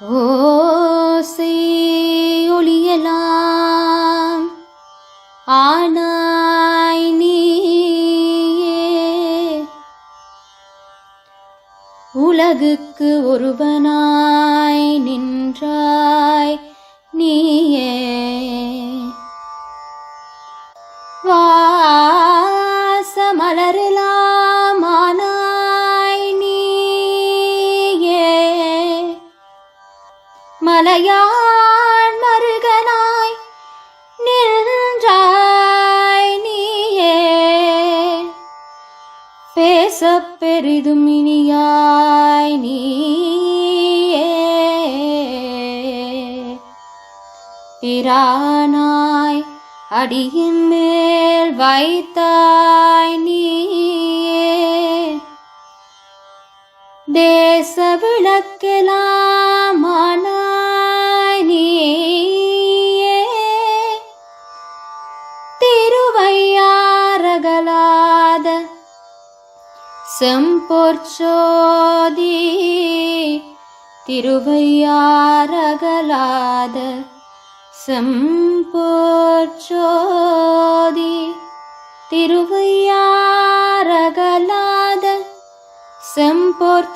ஓசை ஒளியலாம். ஆனாய் நீயே. உலகுக்கு ஒருவனாய் நின்றாய் நீயே. வாசமலரெல்லாம் மலையான் மருகனாய் நின்றாய் நீயே. பேசப் பெரிதும் இனியாய் நீயே. பிரானாய் அடியின் மேல் வைத்தாய் நீயே. தேச விளக்கெலாம் संपोर्षोदिरुपयारगलाद संपोर् चोदिरुवयारगलाद सम्पोर्